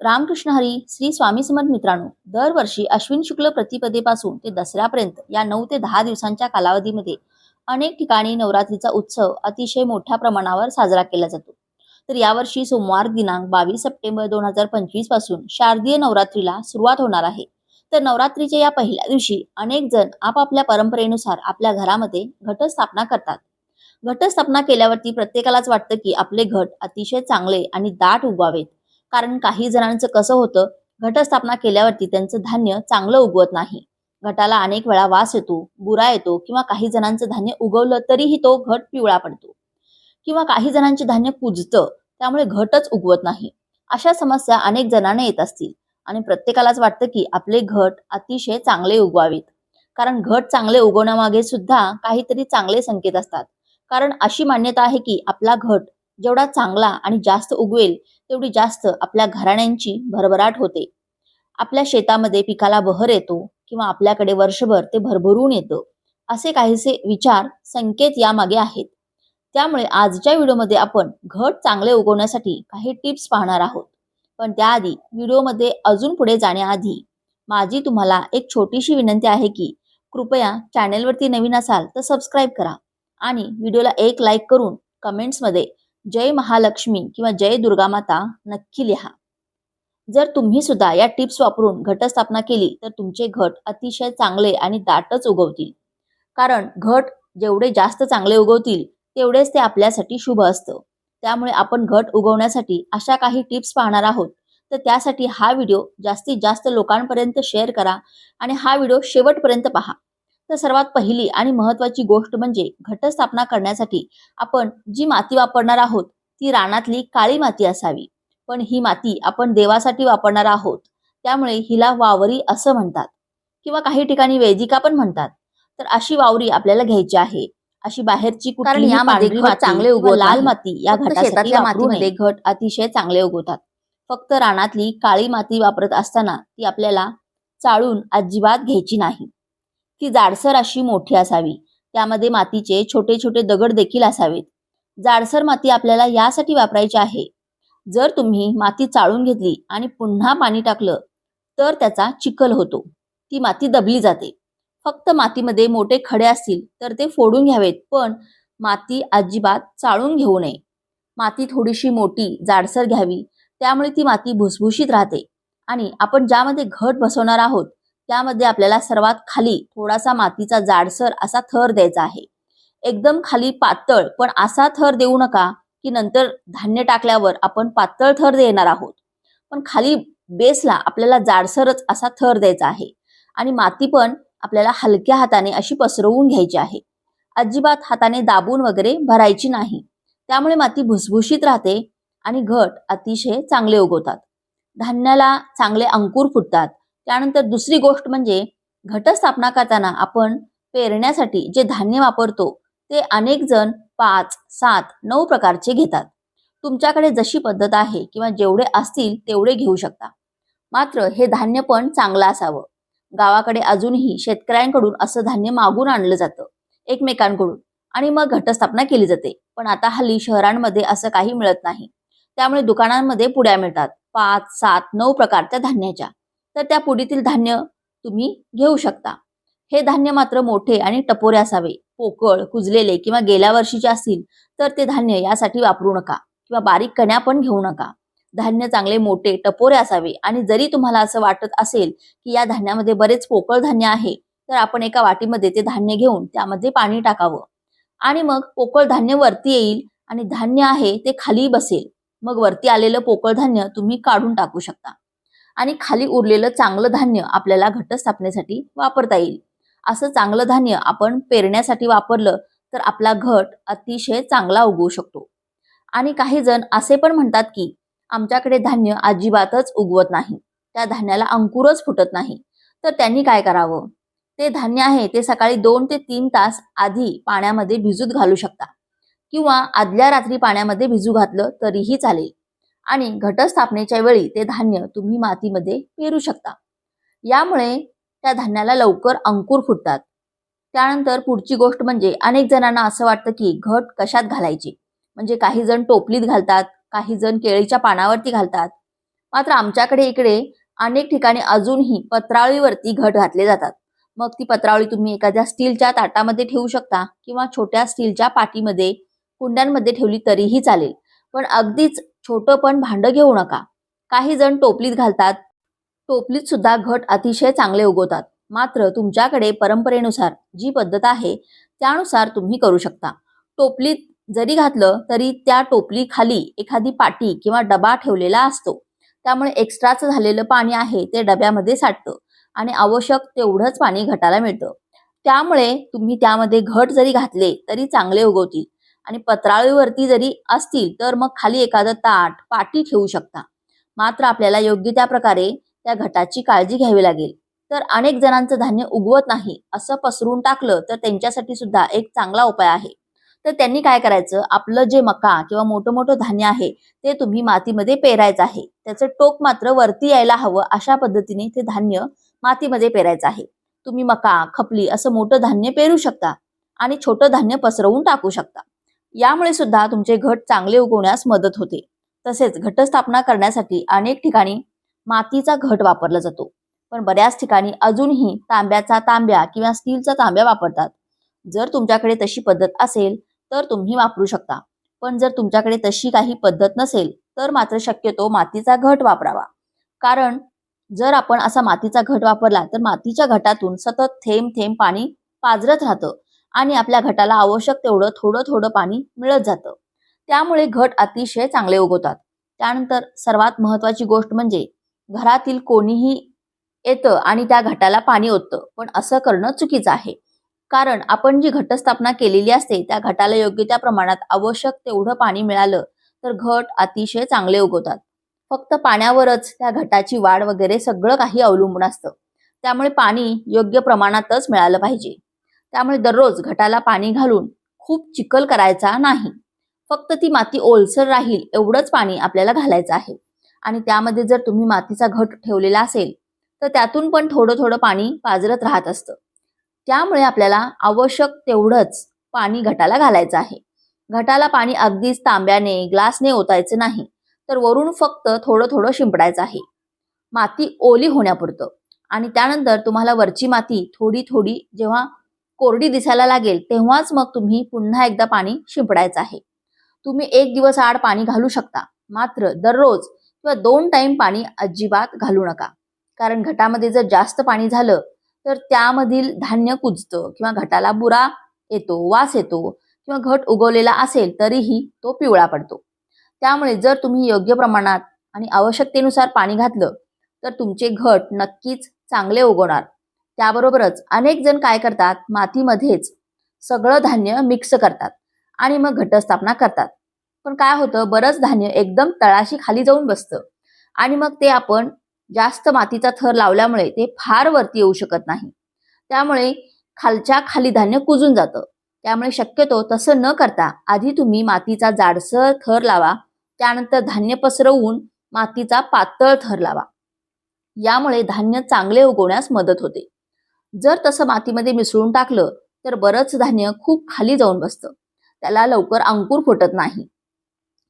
रामकृष्ण हरी श्री स्वामी समर्थ मित्रांनो दरवर्षी अश्विन शुक्ल प्रतिपदेपासून ते दसऱ्यापर्यंत या नऊ ते दहा दिवसांच्या कालावधीमध्ये अनेक ठिकाणी नवरात्रीचा उत्सव अतिशय मोठ्या प्रमाणावर साजरा केला जातो. तर यावर्षी सोमवार दिनांक बावीस सप्टेंबर दोन हजार पंचवीसपासून शारदीय नवरात्रीला सुरुवात होणार आहे. तर नवरात्रीच्या या पहिल्या दिवशी अनेक जण आपापल्या परंपरेनुसार आपल्या घरामध्ये घटस्थापना करतात. घटस्थापना केल्यावरती प्रत्येकालाच वाटतं की आपले घट अतिशय चांगले आणि दाट उगवावेत. कारण काही जणांचं कसं होतं घटस्थापना केल्यावरती त्यांचं धान्य चांगलं उगवत नाही. घटाला अनेक वेळा वास येतो बुरा येतो किंवा काही जणांचं धान्य उगवलं तरीही तो घट पिवळा पडतो. किंवा काही जणांचे धान्य कुजतं त्यामुळे घटच उगवत नाही. अशा समस्या अनेक जणांना येत असतील आणि प्रत्येकालाच वाटतं की आपले घट अतिशय चांगले उगवावेत. कारण घट चांगले उगवण्यामागे सुद्धा काहीतरी चांगले संकेत असतात. कारण अशी मान्यता आहे की आपला घट जेवढा चांगला आणि जास्त उगवेल तेवढी जास्त आपल्या घराण्यांची भरभराट होते. आपल्या शेतामध्ये पिकाला बहर येतो किंवा आपल्याकडे वर्षभर ते भरभरून येतं असे काहीसे विचार संकेत यामागे आहेत. त्यामुळे आजच्या व्हिडिओमध्ये आपण घट चांगले उगवण्यासाठी काही टिप्स पाहणार आहोत. पण त्याआधी व्हिडिओमध्ये अजून पुढे जाण्याआधी माझी तुम्हाला एक छोटीशी विनंती आहे की कृपया चॅनेलवरती नवीन असाल तर सबस्क्राईब करा आणि व्हिडिओला एक लाईक करून कमेंट्समध्ये जय महालक्ष्मी किंवा जय दुर्गा माता नक्की लिहा. जर तुम्ही सुद्धा या टिप्स वापरून घटस्थापना केली तर तुमचे घट अतिशय चांगले आणि दाटच उगवतील. कारण घट जेवढे जास्त चांगले उगवतील तेवढेच ते आपल्यासाठी शुभ असतं. त्यामुळे आपण घट उगवण्यासाठी अशा काही टिप्स पाहणार आहोत. तर त्यासाठी हा व्हिडिओ जास्तीत जास्त लोकांपर्यंत शेअर करा आणि हा व्हिडिओ शेवटपर्यंत पहा. तर सर्वात पहिली आणि महत्वाची गोष्ट म्हणजे घटस्थापना करण्यासाठी आपण जी माती वापरणार आहोत ती रानातली काळी माती असावी. पण ही माती आपण देवासाठी वापरणार आहोत त्यामुळे हिला वावरी असं म्हणतात. किंवा काही ठिकाणी वेदिका पण म्हणतात. तर अशी वावरी आपल्याला घ्यायची आहे. अशी बाहेरची कारण यामध्ये चांगले किंवा उगवत लाल. माती या नये. मातीमध्ये घट अतिशय चांगले उगवतात. फक्त रानातली काळी माती वापरत असताना ती आपल्याला चाळून अजिबात घ्यायची नाही. ती जाडसर अशी मोठी असावी. त्यामध्ये मातीचे छोटे छोटे दगड देखील असावेत. जाडसर माती आपल्याला यासाठी वापरायची आहे. जर तुम्ही माती चाळून घेतली आणि पुन्हा पाणी टाकलं तर त्याचा चिखल होतो. ती माती दबली जाते. फक्त मातीमध्ये मोठे खडे असतील तर ते फोडून घ्यावेत पण माती अजिबात चाळून घेऊ नये. माती थोडीशी मोठी जाडसर घ्यावी. त्यामुळे ती माती भुसभुशीत राहते. आणि आपण ज्यामध्ये घट बसवणार आहोत त्यामध्ये आपल्याला सर्वात खाली थोडासा मातीचा जाडसर असा थर द्यायचा आहे. एकदम खाली पातळ पण असा थर देऊ नका की नंतर धान्य टाकल्यावर आपण पातळ थर देणार आहोत. पण खाली बेसला आपल्याला जाडसरच असा थर द्यायचा आहे आणि माती पण आपल्याला हलक्या हाताने अशी पसरवून घ्यायची आहे. अजिबात हाताने दाबून वगैरे भरायची नाही. त्यामुळे माती भुसभुशीत राहते आणि घट अतिशय चांगले उगवतात. धान्याला चांगले अंकुर फुटतात. त्यानंतर दुसरी गोष्ट म्हणजे घटस्थापना करताना आपण पेरण्यासाठी जे धान्य वापरतो ते अनेक जण पाच सात नऊ प्रकारचे घेतात. तुमच्याकडे जशी पद्धत आहे किंवा जेवढे असतील तेवढे घेऊ शकता. मात्र हे धान्य पण चांगलं असावं. गावाकडे अजूनही शेतकऱ्यांकडून असं धान्य मागून आणलं जातं एकमेकांकडून. आणि मग घटस्थापना केली जाते. पण आता हल्ली शहरांमध्ये असं काही मिळत नाही. त्यामुळे दुकानांमध्ये पुड्या मिळतात. पाच सात नऊ प्रकारच्या धान्याच्या. तर त्या पुडीतील धान्य तुम्ही घेऊ शकता. हे धान्य मात्र मोठे आणि टपोरे असावे. पोकळ कुजलेले किंवा गेल्या वर्षीचे असतील तर ते धान्य यासाठी वापरू नका किंवा बारीक कण्या पण घेऊ नका. धान्य चांगले मोठे टपोरे असावे आणि जरी तुम्हाला असं वाटत असेल की या धान्यामध्ये बरेच पोकळ धान्य आहे तर आपण एका वाटीमध्ये ते धान्य घेऊन त्यामध्ये पाणी टाकावं. आणि मग पोकळ धान्य वरती येईल आणि धान्य आहे ते खाली बसेल. मग वरती आलेलं पोकळ धान्य तुम्ही काढून टाकू शकता. आणि खाली उरलेलं चांगलं धान्य आपल्याला घटस्थापनेसाठी वापरता येईल. असं चांगलं धान्य आपण पेरण्यासाठी वापरलं तर आपला घट अतिशय चांगला उगवू शकतो. आणि काही जण असे पण म्हणतात की आमच्याकडे धान्य अजिबातच उगवत नाही. त्या धान्याला अंकुरच फुटत नाही. तर त्यांनी काय करावं? ते धान्य आहे ते सकाळी दोन ते तीन तास आधी पाण्यामध्ये भिजूत घालू शकता. किंवा आदल्या रात्री पाण्यामध्ये भिजू घातलं तरीही चालेल. आणि घटस्थापनेच्या वेळी ते धान्य तुम्ही मातीमध्ये पेरू शकता. यामुळे त्या धान्याला लवकर अंकुर फुटतात. त्यानंतर पुढची गोष्ट म्हणजे अनेक जणांना असं वाटतं की घट कशात घालायची? म्हणजे काही जण टोपलीत घालतात काही जण केळीच्या पानावरती घालतात. मात्र आमच्याकडे इकडे अनेक ठिकाणी अजूनही पत्रावळीवरती घट घातले जातात. मग ती पत्रावळी तुम्ही एखाद्या स्टीलच्या ताटामध्ये ठेवू शकता किंवा छोट्या स्टीलच्या पाटीमध्ये कुंड्यांमध्ये ठेवली तरीही चालेल. पण अगदीच छोटं पण भांडं घेऊ नका. काही जण टोपलीत घालतात. टोपलीत सुद्धा घट अतिशय चांगले उगवतात. मात्र तुमच्याकडे परंपरेनुसार जी पद्धत आहे त्यानुसार तुम्ही करू शकता. टोपलीत जरी घातलं तरी त्या टोपली खाली एखादी पाटी किंवा डबा ठेवलेला असतो. त्यामुळे एक्स्ट्राचं झालेलं पाणी आहे ते डब्यामध्ये साठतं आणि आवश्यक तेवढंच पाणी घटाला मिळतं. त्यामुळे तुम्ही त्यामध्ये घट जरी घातले तरी चांगले उगवतील. आणि पत्राळीवरती जरी असतील तर मग खाली एखादं ताट पाटी ठेवू शकता. मात्र आपल्याला योग्य त्या प्रकारे त्या घटाची काळजी घ्यावी लागेल. तर अनेक जणांचं धान्य उगवत नाही असं पसरून टाकलं तर त्यांच्यासाठी सुद्धा एक चांगला उपाय आहे. तर त्यांनी काय करायचं? आपलं जे मका किंवा मोठं मोठं धान्य आहे ते तुम्ही मातीमध्ये पेरायचं आहे. त्याचं टोक मात्र वरती यायला हवं अशा पद्धतीने ते धान्य मातीमध्ये पेरायचं आहे. तुम्ही मका खपली असं मोठं धान्य पेरू शकता आणि छोटं धान्य पसरवून टाकू शकता. यामुळे सुद्धा तुमचे घट चांगले उगवण्यास मदत होते. तसेच घटस्थापना करण्यासाठी अनेक ठिकाणी मातीचा घट वापरला जातो. पण बऱ्याच ठिकाणी अजूनही तांब्याचा तांब्या किंवा स्टीलचा तांब्या वापरतात. जर तुमच्याकडे तशी पद्धत असेल तर तुम्ही वापरू शकता. पण जर तुमच्याकडे तशी काही पद्धत नसेल तर मात्र शक्यतो मातीचा घट वापरावा. कारण जर आपण असा मातीचा घट वापरला तर मातीच्या घटातून सतत थेंब थेंब पाणी पाजरत राहतं. आणि आपल्या घटाला आवश्यक तेवढं थोडं थोडं पाणी मिळत जातं. त्यामुळे घट अतिशय चांगले उगवतात. त्यानंतर सर्वात महत्वाची गोष्ट म्हणजे घरातील कोणीही येतं आणि त्या घटाला पाणी ओततं. पण असं करणं चुकीचं आहे. कारण आपण जी घटस्थापना केलेली असते त्या घटाला योग्य त्या प्रमाणात आवश्यक तेवढं पाणी मिळालं तर घट अतिशय चांगले उगवतात. फक्त पाण्यावरच त्या घटाची वाढ वगैरे सगळं काही अवलंबून असतं. त्यामुळे पाणी योग्य प्रमाणातच मिळालं पाहिजे. त्यामुळे दररोज घटाला पाणी घालून खूप चिखल करायचा नाही. फक्त ती माती ओलसर राहील एवढंच पाणी आपल्याला घालायचं आहे. आणि त्यामध्ये जर तुम्ही मातीचा घट ठेवलेला असेल तर त्यातून पण थोडं थोडं पाणी पाजरत राहत असतं. त्यामुळे आपल्याला आवश्यक तेवढंच पाणी घटाला घालायचं आहे. घटाला पाणी अगदीच तांब्याने ग्लासने ओतायचं नाही तर वरून फक्त थोडं थोडं शिंपडायचं आहे. माती ओली होण्यापुरतं. आणि त्यानंतर तुम्हाला वरची माती थोडी थोडी जेव्हा कोरडी दिसायला लागेल तेव्हाच मग तुम्ही पुन्हा एकदा पाणी शिंपडायचं आहे. तुम्ही एक दिवस आड पाणी घालू शकता मात्र दररोज किंवा दोन टाइम पाणी अजिबात घालू नका. कारण घटामध्ये जर जास्त पाणी झालं तर त्यामधील धान्य कुजतं किंवा घटाला बुरा येतो वास येतो किंवा घट उगवलेला असेल तरीही तो पिवळा पडतो. त्यामुळे जर तुम्ही योग्य प्रमाणात आणि आवश्यकतेनुसार पाणी घातलं तर तुमचे घट नक्कीच चांगले उगवणार. त्याबरोबरच अनेक जण काय करतात? मातीमध्येच सगळं धान्य मिक्स करतात आणि मग घटस्थापना करतात. पण काय होतं? बरंच धान्य एकदम तळाशी खाली जाऊन बसतं आणि मग ते आपण जास्त मातीचा थर लावल्यामुळे ते फार वरती येऊ शकत नाही. त्यामुळे खालच्या खाली धान्य कुजून जातं. त्यामुळे शक्यतो तसं न करता आधी तुम्ही मातीचा जाडसर थर लावा. त्यानंतर धान्य पसरवून मातीचा पातळ थर लावा. यामुळे धान्य चांगले उगवण्यास मदत होते. जर तसं मातीमध्ये मिसळून टाकलं तर बरंच धान्य खूप खाली जाऊन बसतं. त्याला लवकर अंकुर फुटत नाही.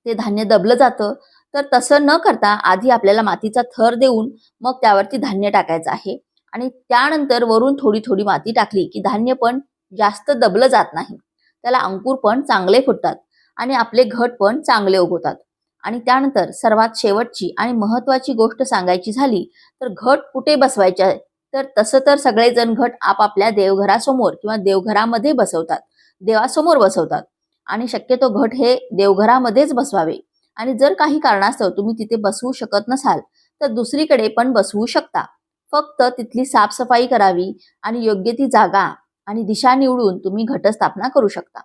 ते धान्य दबलं जातं तर तसं न करता आधी आपल्याला मातीचा थर देऊन मग त्यावरती धान्य टाकायचं आहे. आणि त्यानंतर वरून थोडी थोडी माती टाकली की धान्य पण जास्त दबलं जात नाही. त्याला अंकुर पण चांगले फुटतात आणि आपले घट पण चांगले उगवतात. आणि त्यानंतर सर्वात शेवटची आणि महत्वाची गोष्ट सांगायची झाली तर घट कुठे बसवायचे तर तसं तर सगळेजण घट आपापल्या देवघरासमोर किंवा देवघरामध्ये बसवतात. देवासमोर बसवतात. आणि शक्यतो घट हे देवघरामध्येच बसवावे. आणि जर काही कारणास्तव तुम्ही तिथे बसवू शकत नसाल तर दुसरीकडे पण बसवू शकता. फक्त तिथली साफसफाई करावी आणि योग्य ती जागा आणि दिशा निवडून तुम्ही घटस्थापना करू शकता.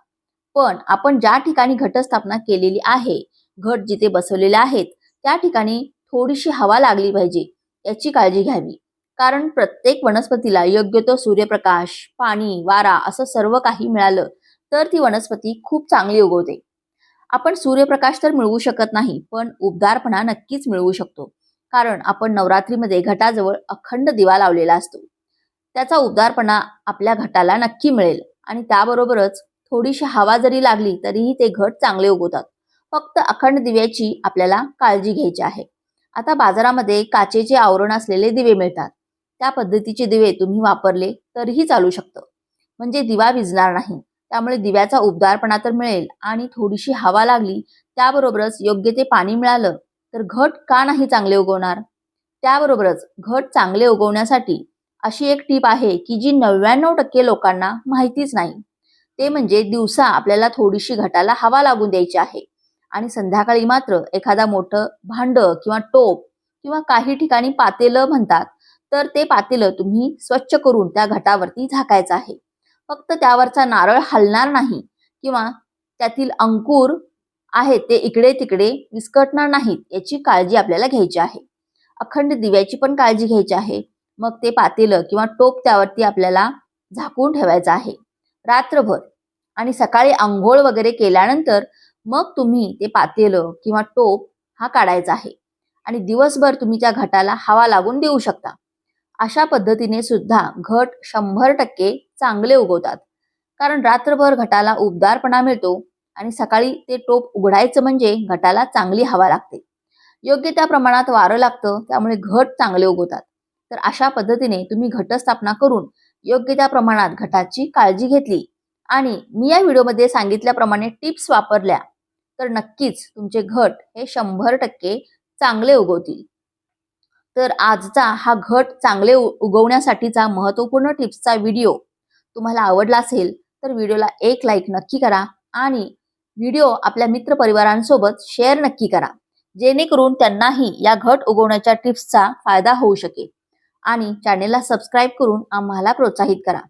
पण आपण ज्या ठिकाणी घटस्थापना केलेली आहे घट जिथे बसवलेले आहेत त्या ठिकाणी थोडीशी हवा लागली पाहिजे याची काळजी घ्यावी. कारण प्रत्येक वनस्पतीला योग्य तो सूर्यप्रकाश पाणी वारा असं सर्व काही मिळालं तर ती वनस्पती खूप चांगली उगवते. आपण सूर्यप्रकाश तर मिळवू शकत नाही पण उबदारपणा नक्कीच मिळवू शकतो. कारण आपण नवरात्रीमध्ये घटाजवळ अखंड दिवा लावलेला असतो. त्याचा उबदारपणा आपल्या घटाला नक्की मिळेल आणि त्याबरोबरच थोडीशी हवा जरी लागली तरीही ते घट चांगले उगवतात. फक्त अखंड दिव्याची आपल्याला काळजी घ्यायची आहे. आता बाजारामध्ये काचेचे आवरण असलेले दिवे मिळतात. त्या पद्धतीचे दिवे तुम्ही वापरले तरीही चालू शकतं. म्हणजे दिवा विजणार नाही. त्यामुळे दिव्याचा उबदारपणा तर मिळेल आणि थोडीशी हवा लागली त्याबरोबरच योग्य ते पाणी मिळालं तर घट का नाही चांगले उगवणार? त्याबरोबरच घट चांगले उगवण्यासाठी अशी एक टीप आहे की जी नव्याण्णव टक्के लोकांना माहितीच नाही. ते म्हणजे दिवसा आपल्याला थोडीशी घटाला हवा लागून द्यायची आहे आणि संध्याकाळी मात्र एखादा मोठं भांड किंवा टोप किंवा काही ठिकाणी पातेलं म्हणतात तर ते पातेलं तुम्ही स्वच्छ करून त्या घटावरती झाकायचं आहे. फक्त त्यावरचा नारळ हलणार नाही किंवा त्यातील अंकुर आहेत ते इकडे तिकडे विस्कटणार नाहीत याची काळजी आपल्याला घ्यायची आहे. अखंड दिव्याची पण काळजी घ्यायची आहे. मग ते पातेलं किंवा टोप त्यावरती आपल्याला झाकून ठेवायचं आहे. रात्रभर आणि सकाळी आंघोळ वगैरे केल्यानंतर मग तुम्ही ते पातेलं किंवा टोप हा काढायचा आहे. आणि दिवसभर तुम्ही त्या घटाला हवा लागून देऊ शकता. अशा पद्धतीने सुद्धा घट शंभर टक्के चांगले उगवतात. कारण रात्रभर घटाला उबदारपणा मिळतो आणि सकाळी ते टोप उघडायचं म्हणजे घटाला चांगली हवा लागते. योग्य त्या प्रमाणात वारं लागतं त्यामुळे घट चांगले उगवतात. तर अशा पद्धतीने तुम्ही घटस्थापना करून योग्य त्या प्रमाणात घटाची काळजी घेतली. आणि मी या व्हिडिओमध्ये सांगितल्याप्रमाणे टिप्स वापरल्या तर नक्कीच तुमचे घट हे शंभर टक्के चांगले उगवतील. तर आजचा हा घट चांगले उ- उगवण्यासाठीचा महत्त्वपूर्ण टिप्सचा व्हिडिओ तुम्हाला आवडला असेल तर व्हिडिओला एक लाईक नक्की करा आणि व्हिडिओ आपल्या मित्रपरिवारांसोबत शेअर नक्की करा जेणेकरून त्यांनाही या घट उगवण्याच्या टिप्सचा फायदा होऊ शकेल. आणि चॅनेलला सबस्क्राईब करून आम्हाला प्रोत्साहित करा.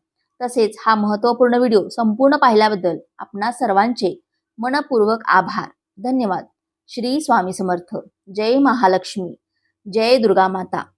तसेच हा महत्त्वपूर्ण व्हिडिओ संपूर्ण पाहिल्याबद्दल आपणा सर्वांचे मनपूर्वक आभार. धन्यवाद. श्री स्वामी समर्थ. जय महालक्ष्मी. जय दुर्गा माता.